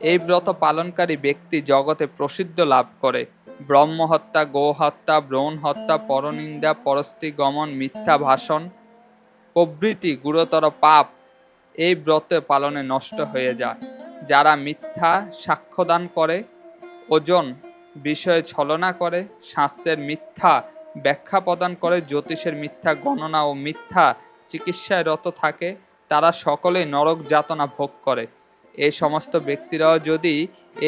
এই ব্রত পালনকারী ব্যক্তি জগতে প্রসিদ্ধ লাভ করে। ব্রহ্মহত্যা, গোহত্যা ব্রণ হত্যা পরনিন্দা পরস্তি গমন, মিথ্যা ভাষণ, প্রভৃতি গুরুতর পাপ এই ব্রত পালনে নষ্ট হয়ে যায়। যারা মিথ্যা সাক্ষ্যদান করে, ওজন বিষয়ে ছলনা করে, শাস্ত্রের মিথ্যা ব্যাখ্যা প্রদান করে, জ্যোতিষের মিথ্যা গণনা ও মিথ্যা চিকিৎসায় রত থাকে, তারা সকলেই নরক যাতনা ভোগ করে। এই সমস্ত ব্যক্তিরাও যদি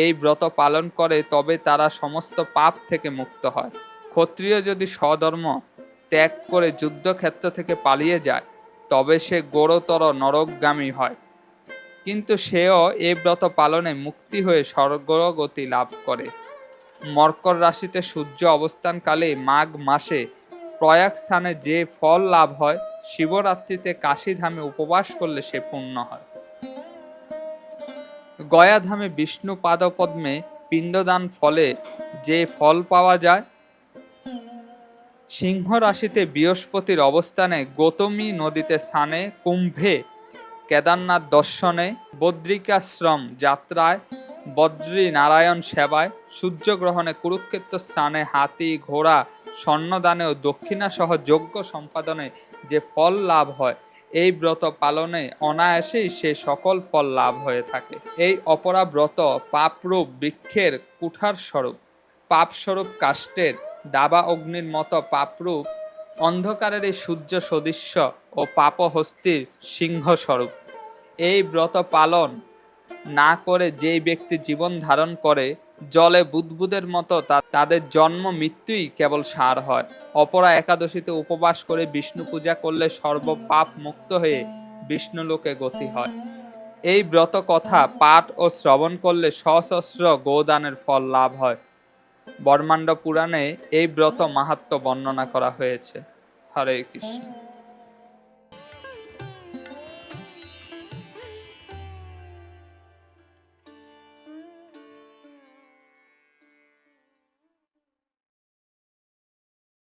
এই ব্রত পালন করে, তবে তারা সমস্ত পাপ থেকে মুক্ত হয়। ক্ষত্রিয় যদি স্বধর্ম ত্যাগ করে যুদ্ধক্ষেত্র থেকে পালিয়ে যায়, তবে সে গোড়তর নরকগামী হয়। কিন্তু সেও এই ব্রত পালনে মুক্তি হয়ে স্বর্গগতি লাভ করে। মর্কর রাশিতে সূর্য অবস্থানকালে মাঘ মাসে প্রয়াগ স্থানে যে ফল লাভ হয়, শিবরাত্রিতে কাশীধামে উপবাস করলে সে পূর্ণ হয়। গয়াধামে বিষ্ণু পাদপদ্মে পিণ্ডদান ফলে যে ফল পাওয়া যায় সিংহ রাশিতে বৃহস্পতির অবস্থানে গৌতমী নদীতে স্নানে, কুম্ভে কেদারনাথ দর্শনে, বদ্রিকাশ্রম যাত্রায় বদ্রী নারায়ণ সেবায়, সূর্যগ্রহণে কুরুক্ষেত্র স্নানে হাতি, ঘোড়া, স্বর্ণদানে ও দক্ষিণা সহ যজ্ঞ সম্পাদনে যে ফল লাভ হয় এই ব্রত পালনে অনায়াসেই সে সকল ফল লাভ হয়ে থাকে। এই অপরা ব্রত পাপরূপ বৃক্ষের কুঠার স্বরূপ, পাপস্বরূপ কাষ্টের দাবা অগ্নির মতো পাপরূপ, অন্ধকারের এই সূর্য সদৃশ্য ও পাপহস্তির সিংহস্বরূপ এই ব্রত পালন না করে যেই ব্যক্তি জীবন ধারণ করে জলে বুদবুদের মতো তাদের জন্ম মৃত্যুই কেবল সার হয়। অপরা একাদশীতে উপবাস করে বিষ্ণু পূজা করলে সর্বপাপ মুক্ত হয়ে বিষ্ণুলোকে গতি হয়। এই ব্রত কথা পাঠ ও শ্রবণ করলে সশস্ত্র গোদানের ফল লাভ হয়। বর্মাণ্ড পুরাণে এই ব্রত মাহাত্ম বর্ণনা করা হয়েছে। হরে কৃষ্ণ।